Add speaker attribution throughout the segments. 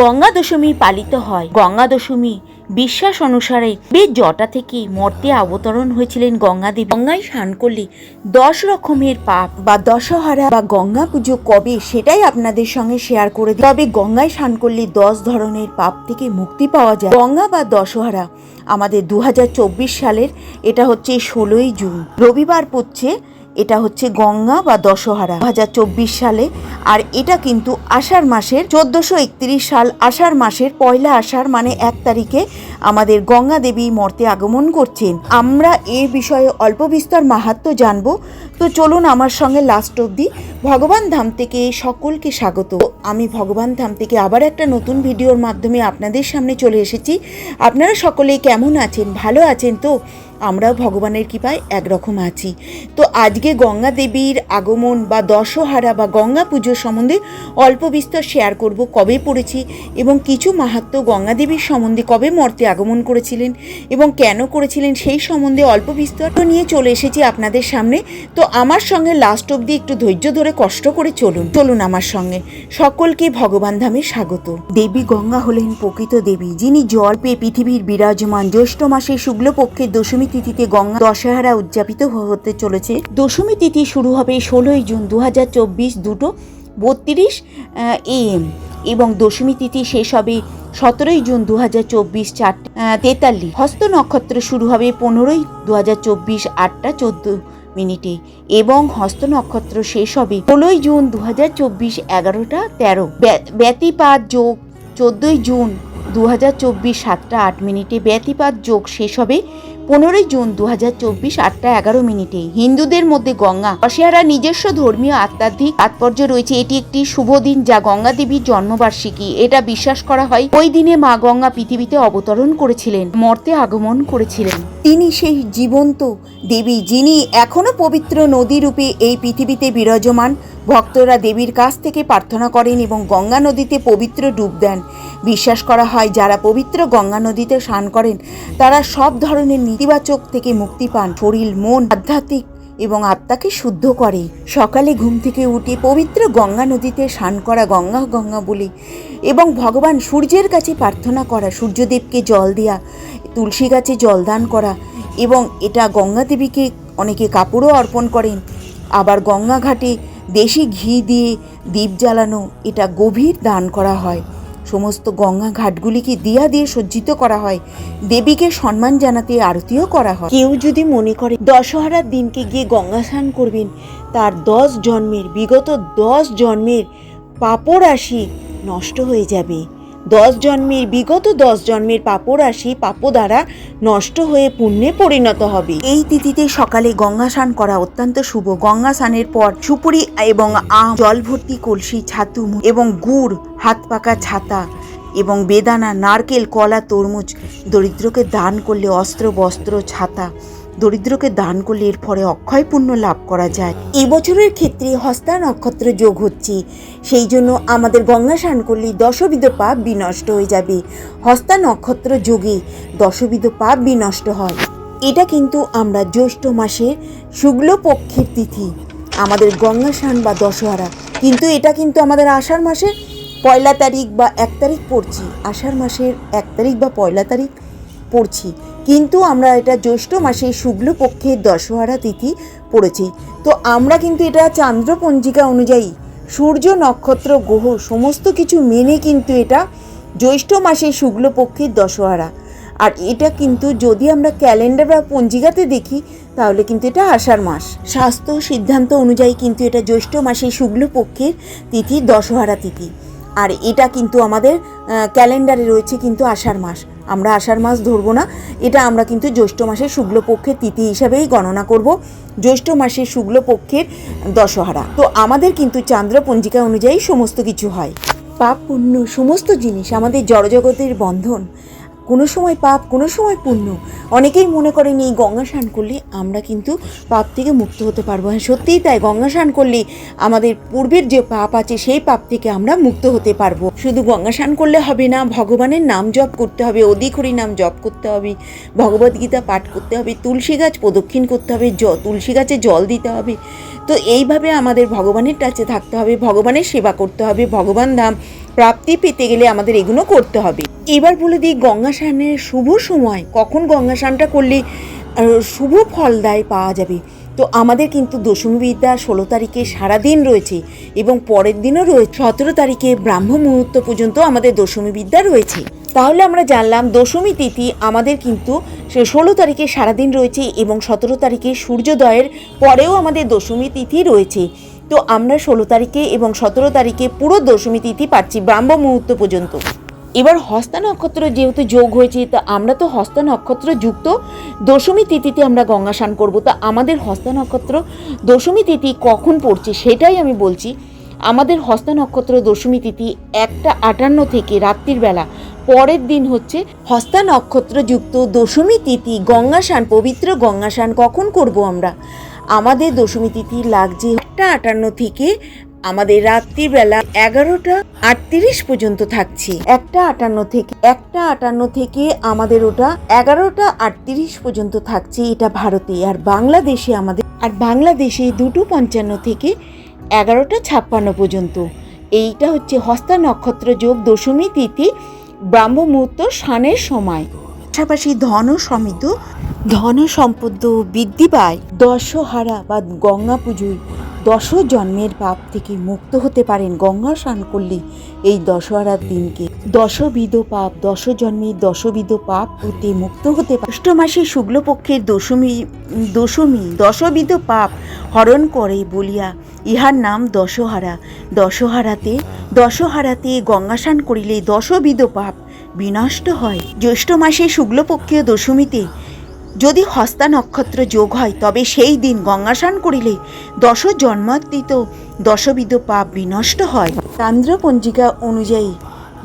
Speaker 1: গঙ্গা দশমী পালিত হয়। গঙ্গা দশমী বিশ্বাস অনুসারে বেদ জটা থেকে মর্তে অবতরণ হয়েছিলেন গঙ্গা দেবী। গঙ্গায় স্নান করলে দশ রকমের পাপ বা দশহারা বা গঙ্গা পুজো কবে সেটাই আপনাদের সঙ্গে শেয়ার করে দিই। তবে গঙ্গায় স্নান করলে দশ ধরনের পাপ থেকে মুক্তি পাওয়া যায়। গঙ্গা বা দশহারা আমাদের দু হাজার চব্বিশ সালের, এটা হচ্ছে ষোলোই জুন। রবিবার পড়ছে এটা হচ্ছে গঙ্গা বা দশহারা দু হাজার চব্বিশ সালে। আর এটা কিন্তু আষাঢ় মাসের, চোদ্দোশো একত্রিশ সাল আষাঢ় মাসের পয়লা আষাঢ় মানে এক তারিখে আমাদের গঙ্গা দেবী মর্তে আগমন করছেন। আমরা এ বিষয়ে অল্প বিস্তর মাহাত্ম জানব। তো চলুন আমার সঙ্গে লাস্ট অবধি। ভগবান ধাম থেকে সকলকে স্বাগত। আমি ভগবান ধাম থেকে আবার একটা নতুন ভিডিওর মাধ্যমে আপনাদের সামনে চলে এসেছি। আপনারা সকলে কেমন আছেন? ভালো আছেন তো? আমরাও ভগবানের কৃপায় একরকম আছি। তো আজকে গঙ্গা দেবীর আগমন বা দশহারা বা গঙ্গা পুজো সম্বন্ধে অল্প বিস্তর শেয়ার করব কবে পড়েছি এবং কিছু মাহাত্ম গঙ্গা দেবীর সম্বন্ধে কবে মর্তে আগমন করেছিলেন এবং কেন করেছিলেন সেই সম্বন্ধে অল্প বিস্তর নিয়ে চলে এসেছি আপনাদের সামনে। তো আমার সঙ্গে লাস্ট অব্দি একটু ধৈর্য ধরে কষ্ট করে চলুন। চলুন আমার সঙ্গে। সকলকে ভগবান ধামে স্বাগত। দেবী গঙ্গা হলেন প্রকৃত দেবী, যিনি জল পেয়ে পৃথিবীর বিরাজমান। জ্যৈষ্ঠ মাসে শুক্লপক্ষের দশমী তিথিতে গঙ্গা দশহারা উদযাপিত হতে চলেছে। দশমী তিথি শুরু হবে ষোলোই জুন দু হাজার চব্বিশ দুটো বত্রিশ এএম এবং দশমী তিথি শেষ হবে সতেরোই জুন দু হাজার চব্বিশ চারটে তেতাল্লিশ। হস্ত নক্ষত্র শুরু হবে পনেরোই দু হাজার চব্বিশ আটটা চোদ্দ মিনিটে এবং হস্ত নক্ষত্র শেষ হবে ষোলোই জুন দু হাজার চব্বিশ এগারোটা তেরো। ব্য- ব্যতিপাত যোগ চোদ্দোই জুন দু হাজার চব্বিশ সাতটা আট মিনিটে ব্যতিপাত যোগ শেষ হবে পনেরোই জুন দু হাজার চব্বিশ আটটা এগারো মিনিটে হিন্দুদের মধ্যে গঙ্গা। অসিয়ারা নিজস্ব ধর্মীয় আধ্যাত্মিক তাৎপর্য রয়েছে। এটি একটি শুভ দিন যা গঙ্গা দেবীর জন্মবার্ষিকী। এটা বিশ্বাস করা হয়, ওই দিনে মা গঙ্গা পৃথিবীতে অবতরণ করেছিলেন, মর্তে আগমন করেছিলেন। তিনি সেই জীবন্ত দেবী যিনি এখনও পবিত্র নদী রূপে এই পৃথিবীতে বিরাজমান। ভক্তরা দেবীর কাছ থেকে প্রার্থনা করেন এবং গঙ্গা নদীতে পবিত্র ডুব দেন। বিশ্বাস করা হয়, যারা পবিত্র গঙ্গা নদীতে স্নান করেন, তারা সব ধরনের নেতিবাচক থেকে মুক্তি পান। শরীর, মন আধ্যাত্মিক এবং আত্মাকে শুদ্ধ করে। সকালে ঘুম থেকে উঠে পবিত্র গঙ্গা নদীতে স্নান করা, গঙ্গা গঙ্গা বলে এবং ভগবান সূর্যের কাছে প্রার্থনা করা, সূর্যদেবকে জল দেওয়া তুলসী গাছে জল দান করা এবং এটা গঙ্গা দেবীকে অনেকে কাপড়ও অর্পণ করেন। আবার গঙ্গা ঘাটে দেশি ঘি দিয়ে দীপ জ্বালানো এটা গভীর দান করা হয়। সমস্ত গঙ্গা ঘাটগুলিকে দিয়া দিয়ে সজ্জিত করা হয়। দেবীকে সম্মান জানাতে আরতিও করা হয়। কেউ যদি মনে করে দশহরার দিনকে গিয়ে গঙ্গা স্নান করবেন, তার দশ জন্মের, বিগত দশ জন্মের পাপরাশি নষ্ট হয়ে যাবে। দশ জন্মের, বিগত দশ জন্মের পাপরাশি পাপ দ্বারা নষ্ট হয়ে পুণ্যে পরিণত হবে। এই তিথিতে সকালে গঙ্গা স্নান করা অত্যন্ত শুভ। গঙ্গা স্নানের পর সুপুরি এবং আম জল ভর্তি কলসি, ছাতু এবং গুড়, হাত পাকা ছাতা এবং বেদানা, নারকেল, কলা, তরমুজ দরিদ্রকে দান করলে অস্ত্র, বস্ত্র, ছাতা দরিদ্রকে দান করলে এর ফলে অক্ষয় পুণ্য লাভ করা যায়। এবছরের ক্ষেত্রে হস্তা নক্ষত্র যোগ হচ্ছে। সেই জন্য আমাদের গঙ্গা স্নান করলে দশবিধ পাপ বিনষ্ট হয়ে যাবে। হস্তা নক্ষত্র যোগে দশবিধ পাপ বিনষ্ট হয়। এটা কিন্তু আমরা জ্যৈষ্ঠ মাসের শুক্লপক্ষের তিথি, আমাদের গঙ্গা স্নান বা দশহরা। কিন্তু এটা কিন্তু আমাদের আষাঢ় মাসের পয়লা তারিখ বা এক তারিখ পড়ছি। আষাঢ় মাসের এক তারিখ বা পয়লা তারিখ পড়ছি। কিন্তু আমরা এটা জ্যৈষ্ঠ মাসে শুক্লপক্ষের দশহরা তিথি পড়েছি। তো আমরা কিন্তু এটা চান্দ্র পঞ্জিকা অনুযায়ী সূর্য, নক্ষত্র, গ্রহ সমস্ত কিছু মেনে কিন্তু এটা জ্যৈষ্ঠ মাসে শুক্লপক্ষের দশহরা। আর এটা কিন্তু যদি আমরা ক্যালেন্ডার বা পঞ্জিকাতে দেখি, তাহলে কিন্তু এটা আষাঢ় মাস। স্বাস্থ্য সিদ্ধান্ত অনুযায়ী কিন্তু এটা জ্যৈষ্ঠ মাসে শুক্লপক্ষের তিথি দশহরা তিথি। আর এটা কিন্তু আমাদের ক্যালেন্ডারে রয়েছে কিন্তু আষাঢ় মাস। আমরা আষাঢ় মাস ধরবো না। এটা আমরা কিন্তু জ্যৈষ্ঠ মাসের শুক্লপক্ষের তিথি হিসাবেই গণনা করব। জ্যৈষ্ঠ মাসের শুক্লপক্ষের দশহারা। তো আমাদের কিন্তু চান্দ্র পঞ্জিকা অনুযায়ী সমস্ত কিছু হয়। পাপ, পুণ্য, সমস্ত জিনিস আমাদের জড়জগতের বন্ধন কোনো সময় পাপ, কোনো সময় পুণ্য। অনেকেই মনে করেন এই গঙ্গা স্নান করলে আমরা কিন্তু পাপ থেকে মুক্ত হতে পারব। হ্যাঁ সত্যিই তাই। গঙ্গা স্নান করলে আমাদের পূর্বের যে পাপ আছে, সেই পাপ থেকে আমরা মুক্ত হতে পারব। শুধু গঙ্গা স্নান করলে হবে না, ভগবানের নাম জপ করতে হবে অধিক হরি নাম জপ করতে হবে, ভগবদ্গীতা পাঠ করতে হবে, তুলসী গাছ প্রদক্ষিণ করতে হবে, জ তুলসী গাছে জল দিতে হবে। তো এইভাবে আমাদের ভগবানের টাচে থাকতে হবে, ভগবানের সেবা করতে হবে, ভগবান ধাম প্রাপ্তি পেতে গেলে আমাদের এগুলো করতে হবে। এবার বলে দিই গঙ্গা স্নানের শুভ সময়, কখন গঙ্গা স্নানটা করলে শুভ ফল দায় পাওয়া যাবে? তো আমাদের কিন্তু দশমী বিদ্যা ষোলো তারিখে সারাদিন রয়েছে এবং পরের দিনও রয়েছে। সতেরো তারিখে ব্রাহ্ম মুহূর্ত পর্যন্ত আমাদের দশমী বিদ্যা রয়েছে। তাহলে আমরা জানলাম দশমী তিথি আমাদের কিন্তু ষোলো তারিখে সারাদিন রয়েছে এবং সতেরো তারিখে সূর্যোদয়ের পরেও আমাদের দশমী তিথি রয়েছে। তো আমরা ষোলো তারিখে এবং সতেরো তারিখে পুরো দশমী তিথি পাচ্ছি ব্রাহ্ম মুহূর্ত পর্যন্ত। এবার হস্তা নক্ষত্র যেহেতু যোগ হয়েছে, তা আমরা তো হস্তা নক্ষত্র যুক্ত দশমী তিথিতে আমরা গঙ্গা স্নান করব। তা আমাদের হস্তা নক্ষত্র দশমী তিথি কখন পড়ছে সেটাই আমি বলছি। আমাদের হস্তা নক্ষত্র দশমী তিথি একটা আটান্ন থেকে রাত্রির বেলা। পরের দিন হচ্ছে হস্তা নক্ষত্র যুক্ত দশমী তিথি, গঙ্গা স্নান, পবিত্র গঙ্গা স্নান কখন করব আমরা? আমাদের দশমী তিথি লাগছে একটা আটান্ন থেকে আমাদের রাত্রিবেলা এগারোটা আটত্রিশ পর্যন্ত থাকছে। একটা আটান্ন থেকে, একটা আটান্ন থেকে আমাদের ওটা এগারোটা আটত্রিশ পর্যন্ত থাকছে। এটা ভারতে আর বাংলাদেশে আমাদের, আর বাংলাদেশে দুটো পঞ্চান্ন থেকে এগারোটা ছাপ্পান্ন পর্যন্ত। এইটা হচ্ছে হস্তা নক্ষত্র যোগ দশমী তিথি, ব্রাহ্ম মুহূর্ত স্নানের সময়। পাশাপাশি ধন সমৃদ্ধ ধন সম্পদ বৃদ্ধি পায়। দশহারা বা গঙ্গা পুজোয় দশ জন্মের পাপ থেকে মুক্ত হতে পারেন গঙ্গা স্নান করলে এই দশহরার দিনকে। দশবিধ পাপ দশ জন্মের দশবিধ পাপ হতে মুক্ত হতে পারে। জ্যৈষ্ঠ মাসে শুক্লপক্ষের দশমী দশমী, দশবিধ পাপ হরণ করে বলিয়া ইহার নাম দশহারা। দশহারাতে দশহারাতে গঙ্গা স্নান করিলে দশবিধ পাপ বিনষ্ট হয়। জ্যৈষ্ঠ মাসে শুক্লপক্ষীয় দশমীতে যদি হস্তা নক্ষত্র যোগ হয়, তবে সেই দিন গঙ্গাসান করিলে দশ জন্মাতীত দশবিধ পাপ বিনষ্ট হয়। চান্দ্র পঞ্জিকা অনুযায়ী,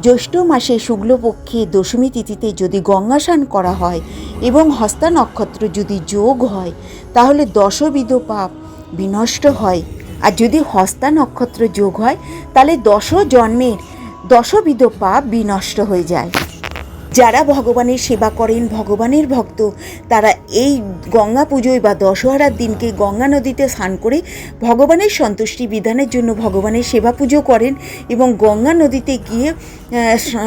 Speaker 1: জ্যৈষ্ঠ মাসে শুক্লপক্ষে দশমী তিথিতে যদি গঙ্গাসান করা হয় এবং হস্তা নক্ষত্র যদি যোগ হয়, তাহলে দশবিধ পাপ বিনষ্ট হয়। আর যদি হস্তা নক্ষত্র যোগ হয়, তাহলে দশ জন্মের দশবিধ পাপ বিনষ্ট হয়ে যায়। যারা ভগবানের সেবা করেন, ভগবানের ভক্ত, তারা এই গঙ্গা পুজোয় বা দশহরার দিনকে গঙ্গা নদীতে স্নান করে ভগবানের সন্তুষ্টি বিধানের জন্য ভগবানের সেবা পুজো করেন এবং গঙ্গা নদীতে গিয়ে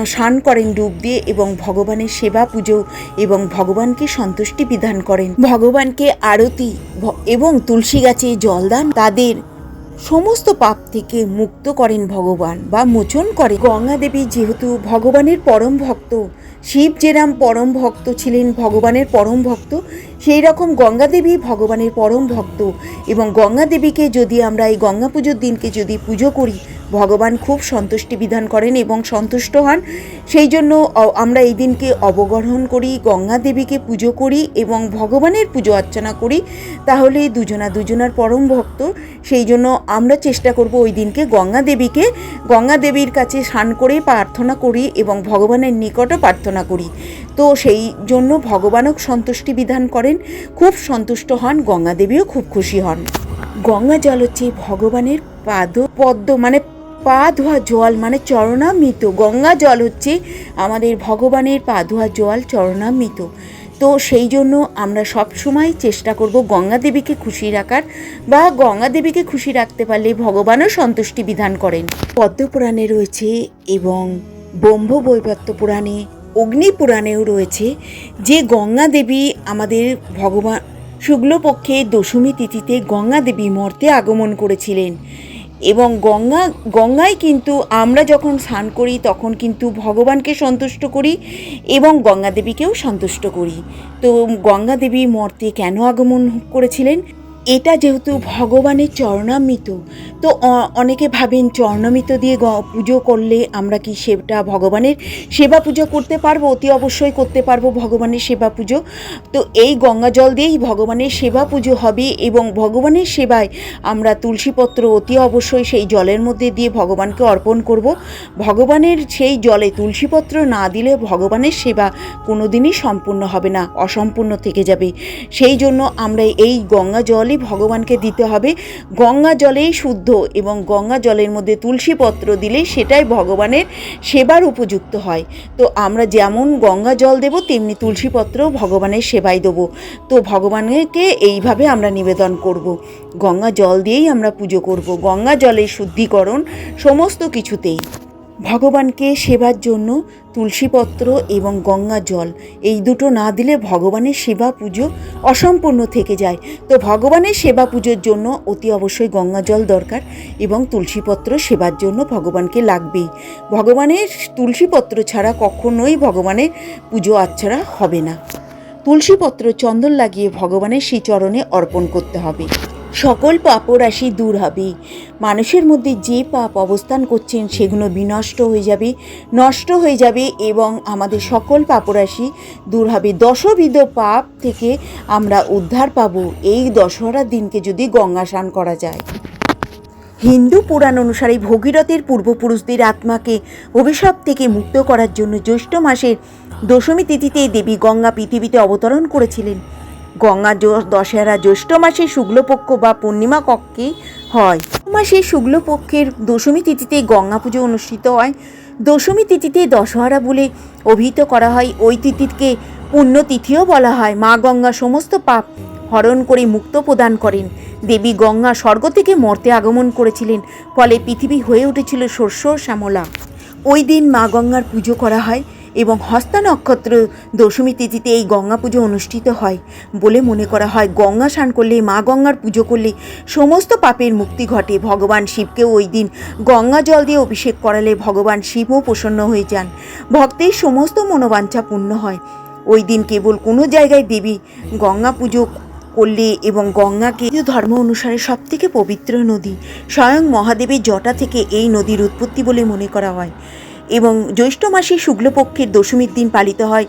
Speaker 1: স্নান করেন ডুব দিয়ে এবং ভগবানের সেবা পুজো এবং ভগবানকে সন্তুষ্টি বিধান করেন। ভগবানকে আরতি এবং তুলসী গাছে জলদান তাদের সমস্ত পাপ থেকে মুক্ত করেন ভগবান বা মোচন করে। গঙ্গা দেবী যেহেতু ভগবানের পরম ভক্ত শিব যেরাম পরম ভক্ত ছিলেন ভগবানের পরম ভক্ত সেই রকম গঙ্গা দেবী ভগবানের পরম ভক্ত। এবং গঙ্গা দেবীকে যদি আমরা এই গঙ্গা পুজোর দিনকে যদি পুজো করি, ভগবান খুব সন্তুষ্টি বিধান করেন এবং সন্তুষ্ট হন। সেই জন্য আমরা এই দিনকে অবগ্রহণ করি, গঙ্গা দেবীকে পুজো করি এবং ভগবানের পুজো অর্চনা করি। তাহলে দুজনা দুজনার পরম ভক্ত। সেই জন্য আমরা চেষ্টা করব ওই দিনকে গঙ্গা দেবীকে, গঙ্গা দেবীর কাছে স্নান করে প্রার্থনা করি এবং ভগবানের নিকটও প্রার্থনা করি। তো সেই জন্য ভগবানও সন্তুষ্টি বিধান করেন। খুব সন্তুষ্ট হন গঙ্গা দেবীও খুব খুশি হন। গঙ্গা জল হচ্ছে ভগবানের পাদ, পদ্ম মানে পা ধোয়া জল মানে চরণামৃত। গঙ্গা জল হচ্ছে আমাদের ভগবানের পা ধোয়া জল, চরণামৃত। তো সেই জন্য আমরা সব সময় চেষ্টা করব গঙ্গা দেবীকে খুশি রাখার বা গঙ্গা দেবীকে খুশি রাখতে পারলে ভগবানও সন্তুষ্টি বিধান করেন। পদ্মপুরাণে রয়েছে এবং ব্রহ্ম পুরাণে অগ্নি পুরাণেও রয়েছে যে গঙ্গা দেবী আমাদের ভগবান শুক্লপক্ষে দশমী তিথিতে গঙ্গা দেবী মর্তে আগমন করেছিলেন। এবং গঙ্গা, গঙ্গায় কিন্তু আমরা যখন স্নান করি তখন কিন্তু ভগবানকে সন্তুষ্ট করি এবং গঙ্গা দেবীকেও সন্তুষ্ট করি। তো গঙ্গা দেবী মর্তে কেন আগমন করেছিলেন? এটা যেহেতু ভগবানের চরণামৃত, তো অনেকে ভাবেন চরণামৃত দিয়ে পুজো করলে আমরা কি সেটা ভগবানের সেবা পুজো করতে পারব? অতি অবশ্যই করতে পারব ভগবানের সেবা পুজো। তো এই গঙ্গা জল দিয়েই ভগবানের সেবা পুজো হবে এবং ভগবানের সেবায় আমরা তুলসীপত্র অতি অবশ্যই সেই জলের মধ্যে দিয়ে ভগবানকে অর্পণ করব। ভগবানের সেই জলে তুলসীপত্র না দিলে ভগবানের সেবা কোনোদিনই সম্পূর্ণ হবে না, অসম্পূর্ণ থেকে যাবে। সেই জন্য আমরা এই গঙ্গা জলই ভগবানকে দিতে হবে। গঙ্গা জলেই শুদ্ধ এবং গঙ্গা জলের মধ্যে তুলসীপত্র দিলে সেটাই ভগবানের সেবার উপযুক্ত হয়। তো আমরা যেমন গঙ্গা জল দেব, তেমনি তুলসীপত্রও ভগবানের সেবায় দেবো। তো ভগবানকে এইভাবে আমরা নিবেদন করব। গঙ্গা জল দিয়েই আমরা পুজো করব। গঙ্গা জলের শুদ্ধিকরণ সমস্ত কিছুতেই। ভগবানকে সেবার জন্য তুলসীপত্র এবং গঙ্গা জল। এই দুটো না দিলে ভগবানের সেবা পুজো অসম্পূর্ণ থেকে যায়। তো ভগবানের সেবা পুজোর জন্য অতি অবশ্যই গঙ্গা জল দরকার এবং তুলসীপত্র সেবার জন্য ভগবানকে লাগবেই। ভগবানের তুলসীপত্র ছাড়া কখনোই ভগবানের পুজো আচ্ছাড়া হবে না। তুলসীপত্র চন্দন লাগিয়ে ভগবানের শ্রীচরণে অর্পণ করতে হবে। সকল পাপরাশি দূর হবে। মানুষের মধ্যে যে পাপ অবস্থান করছেন, সেগুলো বিনষ্ট হয়ে যাবে, নষ্ট হয়ে যাবে এবং আমাদের সকল পাপরাশি দূর হবে। দশবিধ পাপ থেকে আমরা উদ্ধার পাবো। এই দশহরার দিনকে যদি গঙ্গা স্নান করা যায়। হিন্দু পুরাণ অনুসারে ভগীরথের পূর্বপুরুষদের আত্মাকে অভিশাপ থেকে মুক্ত করার জন্য জ্যৈষ্ঠ মাসের দশমী তিথিতে দেবী গঙ্গা পৃথিবীতে অবতরণ করেছিলেন। গঙ্গা দশেরা জ্যৈষ্ঠ মাসে শুক্লপক্ষ বা পূর্ণিমা কক্ষে হয়। মাসে শুক্লপক্ষের দশমী তিথিতে গঙ্গা পুজো অনুষ্ঠিত হয়। দশমী তিথিতে দশহরা বলে অভিহিত করা হয়। ওই তিথিকে পুণ্যতিথিও বলা হয়। মা গঙ্গা সমস্ত পাপ হরণ করে মুক্ত প্রদান করেন। দেবী গঙ্গা স্বর্গ থেকে মর্তে আগমন করেছিলেন। ফলে পৃথিবী হয়ে উঠেছিল শস্য শ্যামলা। ওই দিন মা গঙ্গার পুজো করা হয়। এবং হস্তা নক্ষত্র দশমী তিথিতে এই গঙ্গা পুজো অনুষ্ঠিত হয় বলে মনে করা হয়। গঙ্গা স্নান করলে মা গঙ্গার পুজো করলে সমস্ত পাপের মুক্তি ঘটে। ভগবান শিবকেও ওই দিন গঙ্গা জল দিয়ে অভিষেক করালে ভগবান শিবও প্রসন্ন হয়ে যান। ভক্তের সমস্ত মনোবাঞ্ছা পূর্ণ হয়। ওই দিন কেবল কোনো জায়গায় দেবী গঙ্গা পুজো করলে এবং গঙ্গাকে ধর্ম অনুসারে সবথেকে পবিত্র নদী, স্বয়ং মহাদেবের জটা থেকে এই নদীর উৎপত্তি বলে মনে করা হয়। এবং জ্যৈষ্ঠ মাসে শুক্লপক্ষের দশমীর দিন পালিত হয়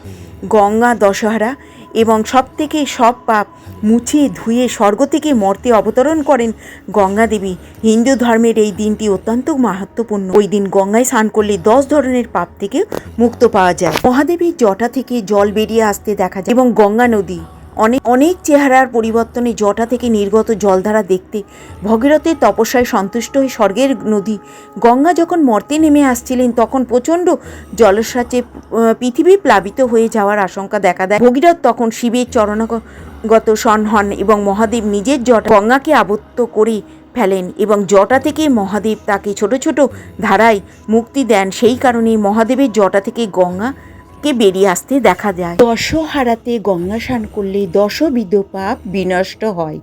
Speaker 1: গঙ্গা, দশহরা এবং সব থেকে সব পাপ মুছে ধুয়ে স্বর্গ থেকে মর্তে অবতরণ করেন গঙ্গা দেবী হিন্দু ধর্মের এই দিনটি অত্যন্ত মাহাত্মপূর্ণ ওই দিন গঙ্গায় স্নান করলে দশ ধরনের পাপ থেকে মুক্ত পাওয়া যায়। মহাদেবীর জটা থেকে জল বেরিয়ে আসতে দেখা যায় এবং গঙ্গা নদী অনেক অনেক চেহারার পরিবর্তনে জটা থেকে নির্গত জলধারা দেখতে। ভগীরথের তপস্যায় সন্তুষ্ট হয়ে স্বর্গের নদী। গঙ্গা যখন মর্তে নেমে আসছিলেন তখন প্রচণ্ড জলস্রাচে আহ, পৃথিবী প্লাবিত হয়ে যাওয়ার আশঙ্কা দেখা দেয়। ভগীরথ তখন শিবের চরণগত সন হন এবং মহাদেব নিজের জটা গঙ্গাকে আবদ্ধ করে ফেলেন এবং জটা থেকে মহাদেব তাকে ছোট ছোট ধারায় মুক্তি দেন। সেই কারণে মহাদেবের জটা থেকে গঙ্গা কে বেরিয়ে আসতে দেখা যায়। দশহারাতে গঙ্গা স্নান করলে দশবিধ পাপ বিনষ্ট হয়।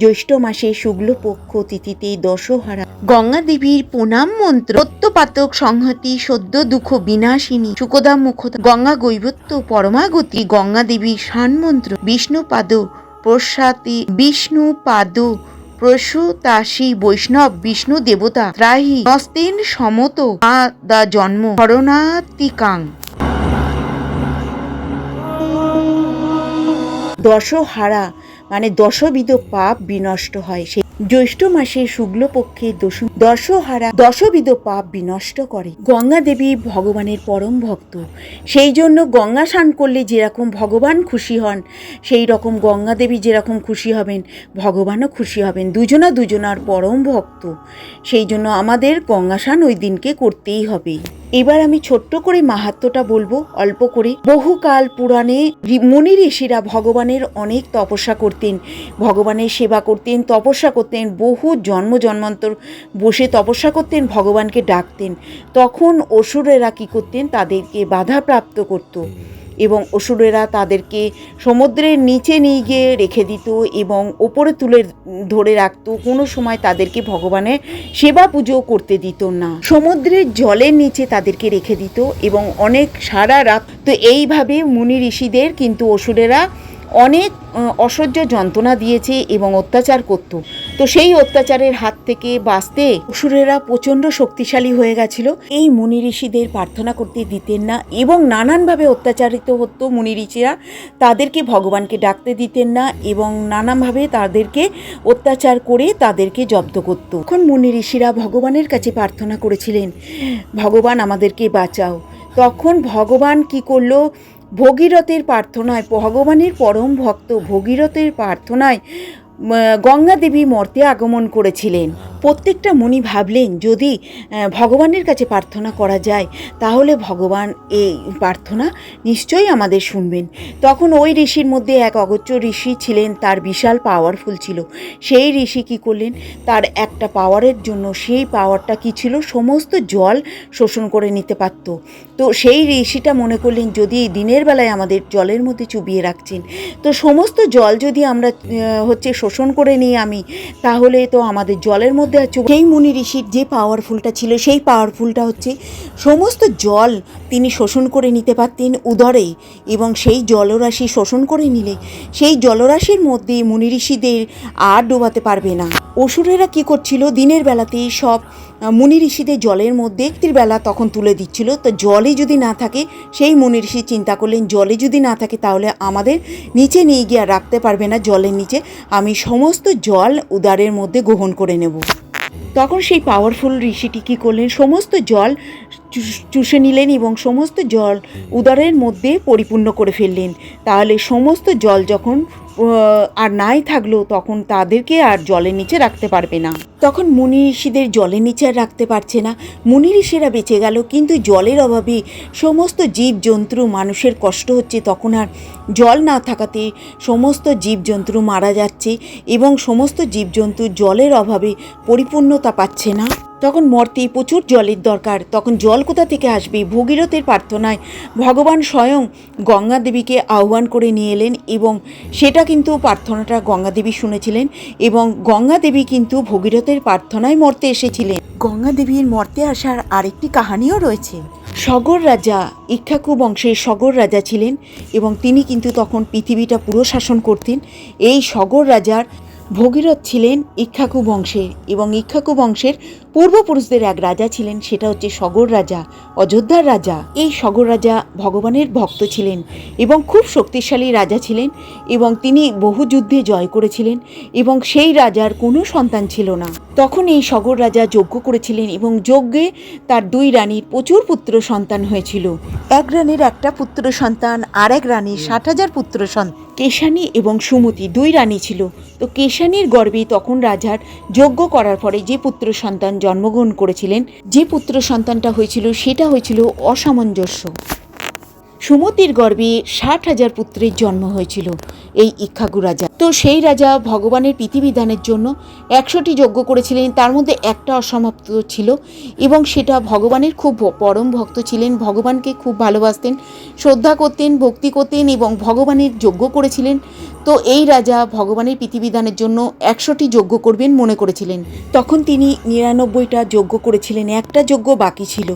Speaker 1: জ্যৈষ্ঠ মাসে শুক্লপক্ষ তিথিতে দশহারা। গঙ্গা দেবীর প্রণাম মন্ত্র প্রত্যপাতক সংহতি, সদ্য দুঃখ বিনাশিনী, সুকদা মুখ গঙ্গা গৈবত্য পরমাগতি, গঙ্গা দেবীর শান মন্ত্র বিষ্ণু পাদ প্রসাতি বিষ্ণু পাদ প্রসূতাসী বৈষ্ণব, বিষ্ণু দেবতা ত্রাহি, নস্তেন সমত মা দা জন্ম শরণাতিকাং দশহারা মানে দশবিধ পাপ বিনষ্ট হয়। সেই জ্যৈষ্ঠ মাসে শুক্লপক্ষে দশ দশহারা দশবিধ পাপ বিনষ্ট করে। গঙ্গা দেবী ভগবানের পরম ভক্ত। সেই জন্য গঙ্গা স্নান করলে যেরকম ভগবান খুশি হন, সেই রকম গঙ্গা দেবী যেরকম খুশি হবেন, ভগবানও খুশি হবেন। দুজনা দুজনার পরম ভক্ত। সেই জন্য আমাদের গঙ্গা স্নান ওই দিনকে করতেই হবে। এবার আমি ছোট্ট করে মাহাত্ম্যটা বলব, অল্প করে। বহুকাল পুরাণে মুনি ঋষিরা ভগবানের অনেক তপস্যা করতেন, ভগবানের সেবা করতেন, তপস্যা করতেন। বহু জন্ম জন্মান্তর বসে তপস্যা করতেন, ভগবানকে ডাকতেন। তখন অসুরেরা কী করতেন? তাদেরকে বাধাপ্রাপ্ত করতো এবং অসুরেরা তাদেরকে সমুদ্রের নিচে নিয়ে গিয়ে রেখে দিত এবং ওপরে তুলে ধরে রাখতো। কোনো সময় তাদেরকে ভগবানের সেবা পুজো করতে দিত না। সমুদ্রের জলের নিচে তাদেরকে রেখে দিত এবং অনেক সারা রাত তো এইভাবে মুনি ঋষিদের কিন্তু অসুরেরা অনেক অসহ্য যন্ত্রণা দিয়েছে এবং অত্যাচার করত। তো সেই অত্যাচারের হাত থেকে বাঁচতে অসুরেরা প্রচণ্ড শক্তিশালী হয়ে গেছিল। এই মুনি ঋষিদের প্রার্থনা করতে দিতেন না এবং নানানভাবে অত্যাচারিত হতো মুনি ঋষিরা। তাদেরকে ভগবানকে ডাকতে দিতেন না এবং নানানভাবে তাদেরকে অত্যাচার করে তাদেরকে জব্দ করত। তখন মুনি ঋষিরা ভগবানের কাছে প্রার্থনা করেছিলেন, ভগবান আমাদেরকে বাঁচাও। তখন ভগবান কি করল? ভগীরথের প্রার্থনায়, ভগবানের পরম ভক্ত ভগীরথের প্রার্থনায় গঙ্গা দেবী মর্তে আগমন করেছিলেন। প্রত্যেকটা মুনি ভাবলেন, যদি ভগবানের কাছে প্রার্থনা করা যায়, তাহলে ভগবান এই প্রার্থনা নিশ্চয়ই আমাদের শুনবেন। তখন ওই ঋষির মধ্যে এক অগচ্য ঋষি ছিলেন, তার বিশাল পাওয়ারফুল ছিল। সেই ঋষি কী করলেন, তার একটা পাওয়ারের জন্য সেই পাওয়ারটা কী ছিল, সমস্ত জল শোষণ করে নিতে পারত। তো সেই ঋষিটা মনে করলেন, যদি দিনের বেলায় আমাদের জলের মধ্যে চুবিয়ে রাখছেন, তো সমস্ত জল যদি আমরা হচ্ছে শোষণ করে নিই আমি, তাহলে তো আমাদের জলের মধ্যে চুব- সেই মুনি ঋষির যে পাওয়ারফুলটা ছিল, সেই পাওয়ারফুলটা হচ্ছে সমস্ত জল তিনি শোষণ করে নিতে পারতেন উদরে এবং সেই জলরাশি শোষণ করে নিলে সেই জলরাশির মধ্যে মুনি ঋষিদের আর ডোবাতে পারবে না। অসুরেরা কি করছিল? দিনের বেলাতেই সব মুনি ঋষিদের জলের মধ্যে একটির বেলা তখন তুলে দিচ্ছিল। তো জলে যদি না থাকে, সেই মুনি ঋষি চিন্তা করলেন, জলে যদি না থাকে তাহলে আমাদের নিচে নিয়ে গিয়ে রাখতে পারবে না জলের নিচে। আমি সমস্ত জল উদারের মধ্যে গ্রহণ করে নেব। তখন সেই পাওয়ারফুল ঋষিটি কী করলেন, সমস্ত জল চুষ- নিলেন এবং সমস্ত জল উদারের মধ্যে পরিপূর্ণ করে ফেললেন। তাহলে সমস্ত জল যখন আর নাই থাকল তখন তাদেরকে আর জলের নিচে রাখতে পারবে না। তখন মুনি ঋষিদের জলের নিচে আর রাখতে পারছে না। মুনি ঋষিরা বেঁচে গেল, কিন্তু জলের অভাবে সমস্ত জীবজন্তু মানুষের কষ্ট হচ্ছে। তখন আর জল না থাকাতে সমস্ত জীবজন্তু মারা যাচ্ছে এবং সমস্ত জীবজন্তু জলের অভাবে পরিপূর্ণতা পাচ্ছে না। তখন মর্তে প্রচুর জলের দরকার। তখন জল কোথা থেকে আসবে? ভগীরথের প্রার্থনায় ভগবান স্বয়ং গঙ্গা দেবীকে আহ্বান করে নিয়ে এলেন এবং সেটা কিন্তু প্রার্থনাটা গঙ্গাদেবী শুনেছিলেন এবং গঙ্গাদেবী কিন্তু ভগীরথের প্রার্থনায় মরতে এসেছিলেন। গঙ্গাদেবীর মর্তে আসার আরেকটি কাহানিও রয়েছে। সগর রাজা ইক্ষাকু বংশের সগর রাজা ছিলেন এবং তিনি কিন্তু তখন পৃথিবীটা পুরো শাসন করতেন। এই সগর রাজার ভগীরথ ছিলেন ইক্ষাকু বংশের এবং ইক্ষাকু বংশের পূর্বপুরুষদের এক রাজা ছিলেন, সেটা হচ্ছে সগর রাজা, অযোধ্যার রাজা। এই সগর রাজা ভগবানের ভক্ত ছিলেন এবং খুব শক্তিশালী রাজা ছিলেন এবং তিনি বহু যুদ্ধে জয় করেছিলেন এবং সেই রাজার কোনো সন্তান ছিল না। তখন এই সগর রাজা যজ্ঞ করেছিলেন এবং যজ্ঞে তার দুই রানীর প্রচুর পুত্র সন্তান হয়েছিল। এক রানীর একটা পুত্র সন্তান, আর এক রানীর ষাট হাজার পুত্র সন্তান। কেশানী এবং সুমতি দুই রানী ছিল। তো কেশানীর গর্বে তখন রাজার যজ্ঞ করার পরে যে পুত্র সন্তান জন্মগ্রহণ করেছিলেন, যে পুত্র সন্তানটা হয়েছিল, সেটা হয়েছিল অসামঞ্জস্য। সুমতির গর্ভে ষাট হাজার পুত্রের জন্ম হয়েছিল এই ইক্ষাগু রাজা। তো সেই রাজা ভগবানের পৃথিবীদানের জন্য একশোটি যজ্ঞ করেছিলেন, তার মধ্যে একটা অসমাপ্ত ছিল এবং সেটা ভগবানের খুব পরম ভক্ত ছিলেন, ভগবানকে খুব ভালোবাসতেন, শ্রদ্ধা করতেন, ভক্তি করতেন এবং ভগবানের যজ্ঞ করেছিলেন। তো এই রাজা ভগবানের পৃথিবীদানের জন্য একশোটি যজ্ঞ করবেন মনে করেছিলেন। তখন তিনি নিরানব্বইটা যজ্ঞ করেছিলেন, একটা যজ্ঞ বাকি ছিল।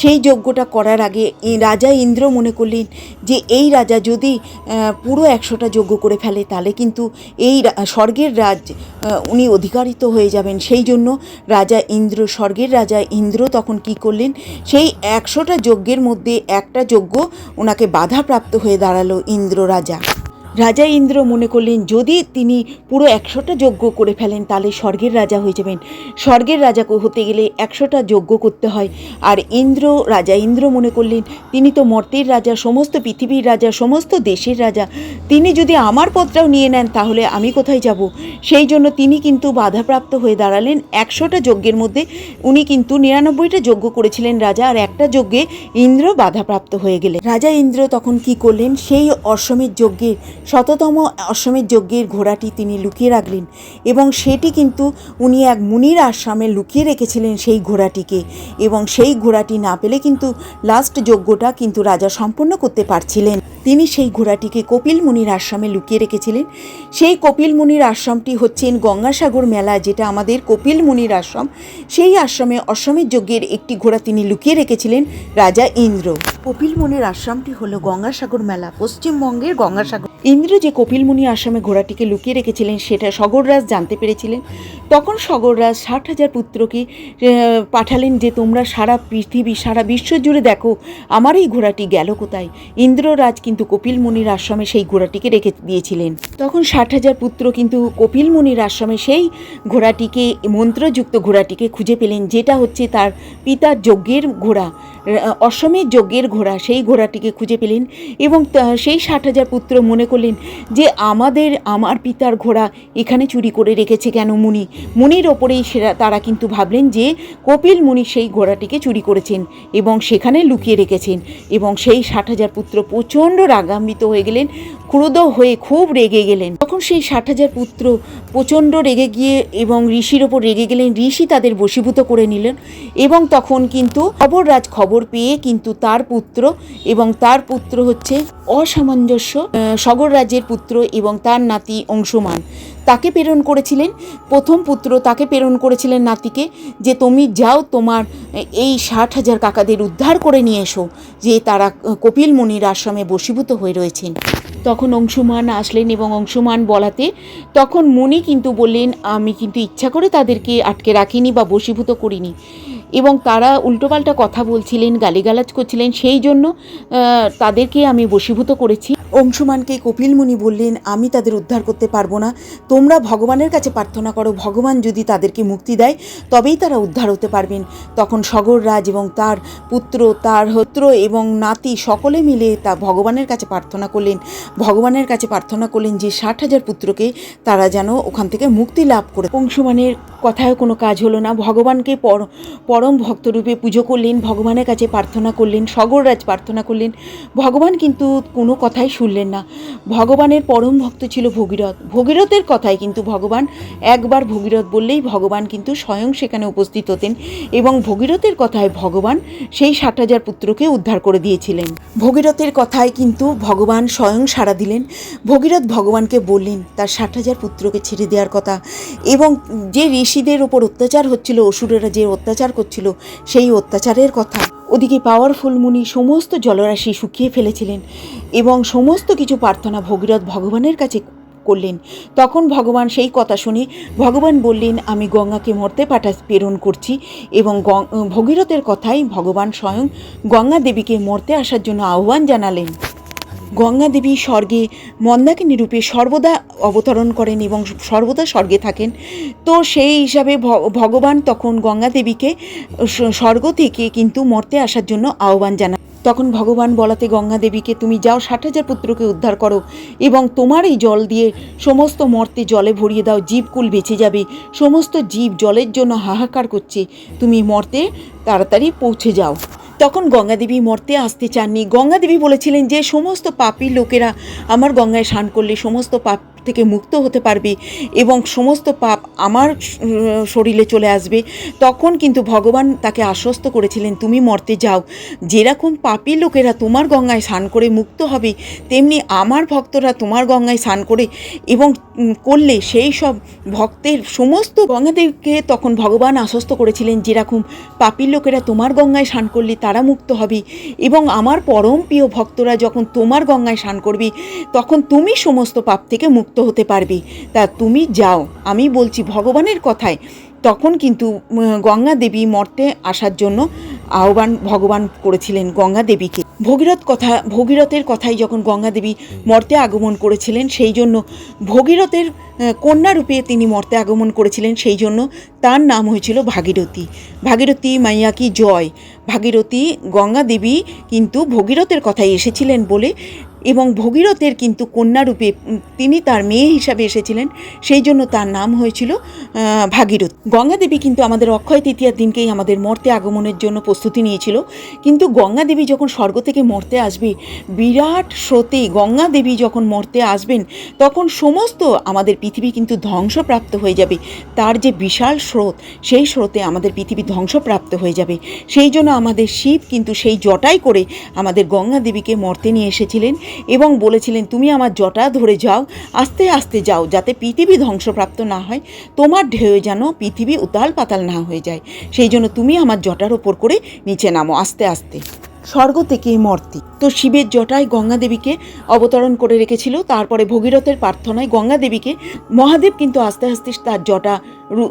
Speaker 1: সেই যজ্ঞটা করার আগে রাজা ইন্দ্র মনে করলেন যে এই রাজা যদি পুরো একশোটা যজ্ঞ করে ফেলে, তাহলে কিন্তু এই স্বর্গের রাজ উনি অধিকারিত হয়ে যাবেন। সেই জন্য রাজা ইন্দ্র, স্বর্গের রাজা ইন্দ্র তখন কি করলেন, সেই একশোটা যজ্ঞের মধ্যে একটা যজ্ঞ ওনাকে বাধাপ্রাপ্ত হয়ে দাঁড়াল ইন্দ্র রাজা। রাজা ইন্দ্র মনে করলেন, যদি তিনি পুরো একশোটা যজ্ঞ করে ফেলেন, তাহলে স্বর্গের রাজা হয়ে যাবেন। স্বর্গের রাজা হতে গেলে একশোটা যজ্ঞ করতে হয়। আর ইন্দ্র, রাজা ইন্দ্র মনে করলেন, তিনি তো মর্তের রাজা, সমস্ত পৃথিবীর রাজা, সমস্ত দেশের রাজা। তিনি যদি আমার পদটাও নিয়ে নেন, তাহলে আমি কোথায় যাব? সেই জন্য তিনি কিন্তু বাধাপ্রাপ্ত হয়ে দাঁড়ালেন একশোটা যজ্ঞের মধ্যে। উনি কিন্তু নিরানব্বইটা যজ্ঞ করেছিলেন রাজা, আর একটা যজ্ঞে ইন্দ্র বাধাপ্রাপ্ত হয়ে গেলেন। রাজা ইন্দ্র তখন কি করলেন, সেই অশ্বমের যজ্ঞের শততম অশ্বমের যজ্ঞের ঘোড়াটি তিনি লুকিয়ে রাখলেন এবং সেটি কিন্তু উনি এক মুনির আশ্রমে লুকিয়ে রেখেছিলেন সেই ঘোড়াটিকে এবং সেই ঘোড়াটি না পেলে কিন্তু লাস্ট যজ্ঞটা কিন্তু রাজা সম্পন্ন করতে পারছিলেন। তিনি সেই ঘোড়াটিকে কপিল মুনির আশ্রমে লুকিয়ে রেখেছিলেন। সেই কপিল মুনির আশ্রমটি হচ্ছেন গঙ্গাসাগর মেলা যেটা আমাদের কপিল মুনির আশ্রম। সেই আশ্রমে অশ্বমের যজ্ঞের একটি ঘোড়া তিনি লুকিয়ে রেখেছিলেন, রাজা ইন্দ্র। কপিল মুনির আশ্রমটি হলো গঙ্গাসাগর মেলা, পশ্চিমবঙ্গের গঙ্গাসাগর। ইন্দ্র যে কপিল মুনি আশ্রমে ঘোড়াটিকে লুকিয়ে রেখেছিলেন, সেটা সগররাজ জানতে পেরেছিলেন। তখন সগররাজ ষাট হাজার পুত্রকে পাঠালেন যে, তোমরা সারা পৃথিবী, সারা বিশ্ব জুড়ে দেখো, আমার এই ঘোড়াটি গেল কোথায়? ইন্দ্ররাজ কিন্তু কপিল মুনির আশ্রমে সেই ঘোড়াটিকে রেখে দিয়েছিলেন। তখন ষাট হাজার পুত্র কিন্তু কপিল মুনির আশ্রমে সেই ঘোড়াটিকে, মন্ত্রযুক্ত ঘোড়াটিকে খুঁজে পেলেন, যেটা হচ্ছে তার পিতার যজ্ঞের ঘোড়া। অশ্বমের যজ্ঞের ঘোড়া, সেই ঘোড়াটিকে খুঁজে পেলেন এবং সেই ষাট হাজার পুত্র মনে করলেন যে আমাদের, আমার পিতার ঘোড়া এখানে চুরি করে রেখেছে কেন মুনি? মুনির ওপরেই সেরা, তারা কিন্তু ভাবলেন যে কপিল মুনি সেই ঘোড়াটিকে চুরি করেছেন এবং সেখানে লুকিয়ে রেখেছেন এবং সেই ষাট হাজার পুত্র প্রচণ্ড রাগান্বিত হয়ে গেলেন ক্রোধ হয়ে খুব রেগে গেলেন। তখন সেই ষাট হাজার পুত্র প্রচণ্ড রেগে গিয়ে এবং ঋষির ওপর রেগে গেলেন, ঋষি তাদের বশীভূত করে নিলেন এবং তখন কিন্তু খবররাজ খবর পেয়ে কিন্তু তার পুত্র এবং তার পুত্র হচ্ছে অসামঞ্জস্য সগর রাজ্যের পুত্র এবং তার নাতি অংশমান। তাকে প্রেরণ করেছিলেন, প্রথম পুত্র তাকে প্রেরণ করেছিলেন নাতিকে যে তুমি যাও তোমার এই ষাট হাজার কাকাদের উদ্ধার করে নিয়ে এসো, যে তারা কপিল মুনির আশ্রমে বশীভূত হয়ে রয়েছেন। তখন অংশুমান আসলেন এবং অংশুমান বলাতে, তখন মুনি কিন্তু বললেন, আমি কিন্তু ইচ্ছা করে তাদেরকে আটকে রাখিনি বা বশীভূত করিনি। এবং তারা উল্টোপাল্টা কথা বলছিলেন, গালিগালাজ করছিলেন, সেই জন্য তাদেরকে আমি বশীভূত করেছি। অংশুমানকে কপিল মুনি বললেন, আমি তাদের উদ্ধার করতে পারব না। তোমরা ভগবানের কাছে প্রার্থনা করো, ভগবান যদি তাদেরকে মুক্তি দেয়, তবেই তারা উদ্ধার হতে পারবেন। তখন সগর রাজ এবং তার পুত্র, তার হত্র এবং নাতি সকলে মিলে তা ভগবানের কাছে প্রার্থনা করলেন। ভগবানের কাছে প্রার্থনা করলেন যে, ষাট হাজার পুত্রকে তারা যেন ওখান থেকে মুক্তি লাভ করে অংশুমানের কথায় কোনো কাজ হলো না। ভগবানকে পর পরম ভক্তরূপে পুজো করলেন, ভগবানের কাছে প্রার্থনা করলেন সগররাজ প্রার্থনা করলেন। ভগবান কিন্তু কোনো কথাই শুনলেন না। ভগবানের পরম ভক্ত ছিল ভগীরথ। ভগীরথের কথায় কিন্তু ভগবান একবার ভগীরথ বললেই ভগবান কিন্তু স্বয়ং সেখানে উপস্থিত হতেন এবং ভগীরথের কথায় ভগবান সেই ষাট হাজার পুত্রকে উদ্ধার করে দিয়েছিলেন। ভগীরথের কথায় কিন্তু ভগবান স্বয়ং সাড়া দিলেন। ভগীরথ ভগবানকে বললেন, তার ষাট হাজার পুত্রকে ছেড়ে দেওয়ার কথা। এবং যে ঋষিদের ওপর অত্যাচার হচ্ছিল, অসুরেরা যে অত্যাচার করছিল। সেই অত্যাচারের কথা। ওদিকে পাওয়ারফুল মুনি সমস্ত জলরাশি শুকিয়ে ফেলেছিলেন এবং সমস্ত কিছু প্রার্থনা ভগীরথ ভগবানের কাছে করলেন। তখন ভগবান সেই কথা শুনে, ভগবান বললেন, আমি গঙ্গাকে মরতে পাঠা প্রেরণ করছি এবং ভগীরথের কথাই ভগবান স্বয়ং গঙ্গা দেবীকে মরতে আসার জন্য আহ্বান জানালেন। গঙ্গা দেবী স্বর্গে মন্দাকিনী রূপে সর্বদা অবতরণ করেন এবং সর্বদা স্বর্গে থাকেন। তো সেই হিসাবে ভগবান তখন গঙ্গা দেবীকে স্বর্গ থেকে কিন্তু মর্তে আসার জন্য আহ্বান জানান। তখন ভগবান বলাতে গঙ্গা দেবীকে তুমি যাও, ষাট হাজার পুত্রকে উদ্ধার করো এবং তোমার এই জল দিয়ে সমস্ত মর্তে জলে ভরিয়ে দাও, জীবকুল বেঁচে যাবে। সমস্ত জীব জলের জন্য হাহাকার করছে। তুমি মর্তে তাড়াতাড়ি পৌঁছে যাও। তখন গঙ্গাদেবী মর্তে আসতে চাননি। গঙ্গাদেবী বলেছিলেন যে, সমস্ত পাপী লোকেরা আমার গঙ্গায় স্নান করলে সমস্ত পাপ থেকে মুক্ত হতে পারবে এবং সমস্ত পাপ আমার শরীরে চলে আসবে। তখন কিন্তু ভগবান তাকে আশ্বস্ত করেছিলেন, তুমি মর্তে যাও। যেরকম পাপী লোকেরা তোমার গঙ্গায় স্নান করে মুক্ত হবে, তেমনি আমার ভক্তরা তোমার গঙ্গায় স্নান করে এবং করলে সেই সব ভক্তের সমস্ত গঙ্গাদেবকে তখন ভগবান আশ্বস্ত করেছিলেন, যেরকম পাপী লোকেরা তোমার গঙ্গায় স্নান করলে তারা মুক্ত হবি। এবং আমার পরম প্রিয় ভক্তরা যখন তোমার গঙ্গায় স্নান করবি, তখন তুমি সমস্ত পাপ থেকে মুক্ত হতে পারবি। তা তুমি যাও। আমি বলছি ভগবানের কথায় তখন কিন্তু গঙ্গা দেবী মর্তে আসার জন্য আহ্বান ভগবান করেছিলেন গঙ্গা দেবীকে। ভগীরথ কথা, ভগীরথের কথাই যখন গঙ্গা দেবী মর্তে আগমন করেছিলেন, সেই জন্য ভগীরথের কন্যারূপে তিনি মর্তে আগমন করেছিলেন, সেই জন্য তার নাম হয়েছিল ভাগীরথী। ভাগীরথী মাইয়া কি জয়? ভাগীরথী, গঙ্গা দেবী কিন্তু ভগীরথের কথায় এসেছিলেন বলে এবং ভগীরথের কিন্তু কন্যারূপে তিনি তার মেয়ে হিসাবে এসেছিলেন। সেই জন্য তার নাম হয়েছিল ভাগীরথ। গঙ্গাদেবী কিন্তু আমাদের অক্ষয় তৃতীয়ার দিনকেই আমাদের মর্তে আগমনের জন্য প্রস্তুতি নিয়েছিল। কিন্তু গঙ্গাদেবী যখন স্বর্গ থেকে মর্তে আসবে, বিরাট স্রোতে গঙ্গা দেবী যখন মর্তে আসবেন, তখন সমস্ত আমাদের পৃথিবী কিন্তু ধ্বংসপ্রাপ্ত হয়ে যাবে। তার যে বিশাল স্রোত, সেই স্রোতে আমাদের পৃথিবী ধ্বংসপ্রাপ্ত হয়ে যাবে। সেই জন্য আমাদের শিব কিন্তু সেই জটাই করে আমাদের গঙ্গাদেবীকে মর্তে নিয়ে এসেছিলেন। এবং বলেছিলেন, তুমি আমার জটা ধরে যাও, আস্তে আস্তে যাও, যাতে পৃথিবী ধ্বংসপ্রাপ্ত না হয়, তোমার ঢেউ যেন পৃথিবী উতাল পাতাল না হয়ে যায়। সেই জন্য তুমি আমার জটার ওপর করে নিচে নামো, আস্তে আস্তে। স্বর্গ থেকে মর্তি। তো শিবের জটায় গঙ্গা দেবীকে অবতরণ করে রেখেছিল। তারপরে ভগীরথের প্রার্থনায় গঙ্গা দেবীকে মহাদেব কিন্তু আস্তে আস্তে তার জটা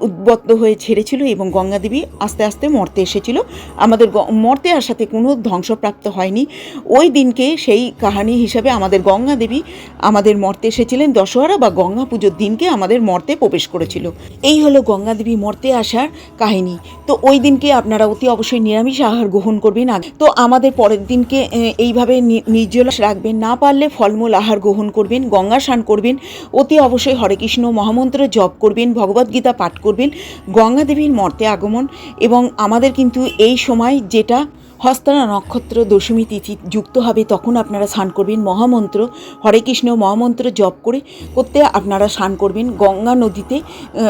Speaker 1: উদ্বত্ত হয়ে ছেড়েছিল এবং গঙ্গা দেবী আস্তে আস্তে মর্তে এসেছিল। আমাদের মর্তে আসাতে কোনো ধ্বংসপ্রাপ্ত হয়নি। ওই দিনকে সেই কাহানি হিসাবে আমাদের গঙ্গা দেবী আমাদের মর্তে এসেছিলেন। দশহরা বা গঙ্গা পুজোর দিনকে আমাদের মর্তে প্রবেশ করেছিল। এই হলো গঙ্গা দেবী মর্তে আসার কাহিনী। তো ওই দিনকে আপনারা অতি অবশ্যই নিরামিষ আহার গ্রহণ করবেন আগে। তো আমাদের পরের দিনকে এইভাবে নির্জলাস রাখবেন। না পারলে ফলমূল আহার গ্রহণ করবেন, গঙ্গা স্নান করবেন, অতি অবশ্যই হরে কৃষ্ণ মহামন্ত্র জপ করবেন ভগবদ্গীতা পাঠ করবেন, গঙ্গা দেবীর মর্তে আগমন এবং আমাদের কিন্তু এই সময় যেটা হস্তানা নক্ষত্র দশমী তিথি যুক্ত হবে, তখন আপনারা স্নান করবেন, মহামন্ত্র, হরে কৃষ্ণ মহামন্ত্র জপ করে করতে আপনারা স্নান করবেন। গঙ্গা নদীতে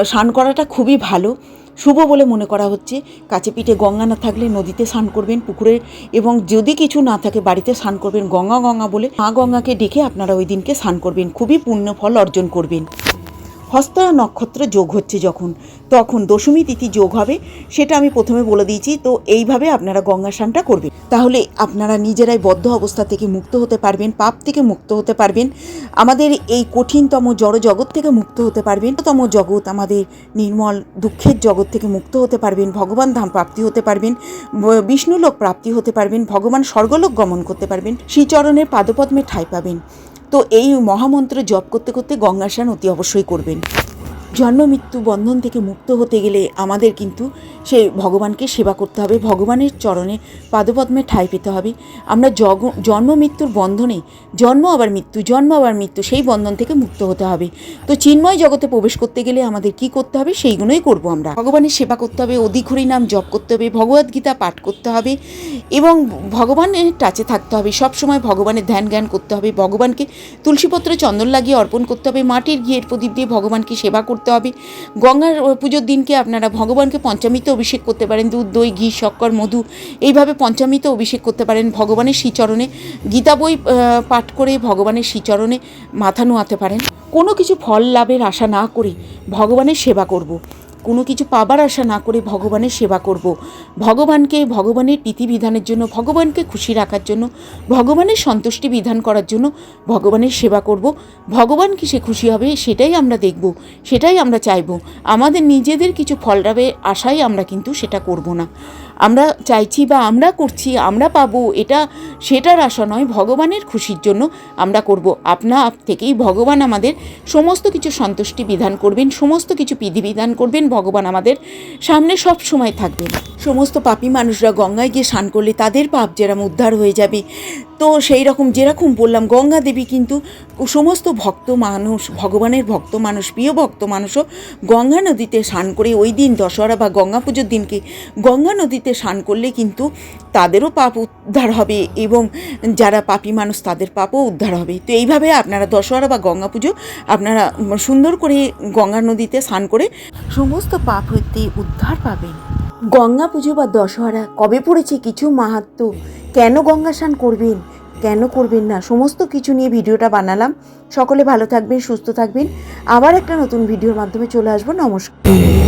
Speaker 1: স্নান করাটা খুবই ভালো। শুভ বলে মনে করা হচ্ছে। কাছে পিঠে গঙ্গা না থাকলে নদীতে স্নান করবেন পুকুরে এবং যদি কিছু না থাকে বাড়িতে স্নান করবেন গঙ্গা গঙ্গা বলে মা গঙ্গাকে ডেকে আপনারা ওই দিনকে স্নান করবেন। খুবই পুণ্য ফল অর্জন করবেন। হস্তা নক্ষত্র যোগ হচ্ছে যখন, তখন দশমী তিথি যোগ হবে, সেটা আমি প্রথমে বলে দিয়েছি, তো এইভাবে আপনারা গঙ্গা স্নানটা করবেন। তাহলে আপনারা নিজেরাই বদ্ধ অবস্থা থেকে মুক্ত হতে পারবেন, পাপ থেকে মুক্ত হতে পারবেন, আমাদের এই কঠিনতম জড় জগৎ থেকে মুক্ত হতে পারবেন তম জগৎ আমাদের নির্মল দুঃখের জগৎ থেকে মুক্ত হতে পারবেন, ভগবান ধাম প্রাপ্তি হতে পারবেন বিষ্ণুলোক প্রাপ্তি হতে পারবেন, ভগবান স্বর্গলোক গমন করতে পারবেন, শ্রীচরণের পাদপদ্মে ঠাঁই পাবেন। তো এই মহামন্ত্র জপ করতে করতে গঙ্গা স্নান অতি অবশ্যই করবেন। জন্ম মৃত্যু বন্ধন থেকে মুক্ত হতে গেলে আমাদের কিন্তু সেই ভগবানকে সেবা করতে হবে, ভগবানের চরণে পাদপদ্মে ঠাঁই পেতে হবে। আমরা জগ, জন্ম, মৃত্যুর বন্ধনে জন্ম আবার মৃত্যু, জন্ম আবার মৃত্যু, সেই বন্ধন থেকে মুক্ত হতে হবে। তো চিন্ময় জগতে প্রবেশ করতে গেলে আমাদের কি করতে হবে? সেইগুলোই করব আমরা। ভগবানের সেবা করতে হবে, অধিঘরি নাম জপ করতে হবে ভগবদ্গীতা পাঠ করতে হবে এবং ভগবানের টাচে থাকতে হবে। সব সময় ভগবানের ধ্যান জ্ঞান করতে হবে, ভগবানকে তুলসীপত্র চন্দন লাগিয়ে অর্পণ করতে হবে, মাটির ঘিয়ের প্রদীপ দিয়ে ভগবানকে সেবা করতে হবে। গঙ্গার পুজোর দিনকে আপনারা ভগবানকে পঞ্চামৃতে অভিষেক করতে পারেন, দুধ, দই, ঘি, শক্কর, মধু, এইভাবে পঞ্চামৃত অভিষেক করতে পারেন ভগবানের শ্রীচরণে গীতা বই পাঠ করে ভগবানের শ্রীচরণে মাথা নোয়াতে পারেন কোনো কিছু ফল লাভের আশা না করে ভগবানের সেবা করব। কোনো কিছু পাবার আশা না করে ভগবানের সেবা করব। ভগবানকে, ভগবানের বিধানের জন্য, ভগবানকে খুশি রাখার জন্য, ভগবানের সন্তুষ্টি বিধান করার জন্য ভগবানের সেবা করব। ভগবান কিসে খুশি হবে সেটাই আমরা দেখব, সেটাই আমরা চাইব। আমাদের নিজেদের কিছু ফলরাবে আশাই আমরা কিন্তু সেটা করব না। আমরা চাইছি বা আমরা করছি, আমরা পাবো, এটা সেটার আশা নয়, ভগবানের খুশির জন্য আমরা করব। আপনা আপ থেকেই ভগবান আমাদের সমস্ত কিছু সন্তুষ্টি বিধান করবেন, সমস্ত কিছু বিধিবিধান করবেন, ভগবান আমাদের সামনে সব সময় থাকবেন। সমস্ত পাপী মানুষরা গঙ্গায় গিয়ে স্নান করলে তাদের পাপ যেরকম উদ্ধার হয়ে যাবে, তো সেই রকম যেরকম বললাম, গঙ্গা দেবী কিন্তু সমস্ত ভক্ত মানুষ, ভগবানের ভক্ত মানুষ, প্রিয় ভক্ত মানুষও গঙ্গা নদীতে স্নান করে ওই দিন দশহরা বা গঙ্গা পুজোর দিনকে গঙ্গা নদীতে স্নান করলে কিন্তু তাদেরও পাপ উদ্ধার হবে এবং যারা পাপী মানুষ তাদের পাপও উদ্ধার হবে। তো এইভাবে আপনারা দশহরা বা গঙ্গা পুজো আপনারা সুন্দর করে গঙ্গা নদীতে স্নান করে সমস্ত পাপ হইতে উদ্ধার পাবেন। গঙ্গা পুজো বা দশহরা কবে পড়েছে কিছু মাহাত্ম? কেন গঙ্গা স্নান করবেন? কেন করবেন না? সমস্ত কিছু নিয়ে ভিডিওটা বানালাম। সকলে ভালো থাকবেন, সুস্থ থাকবেন। আবার একটা নতুন ভিডিওর মাধ্যমে চলে আসব। নমস্কার।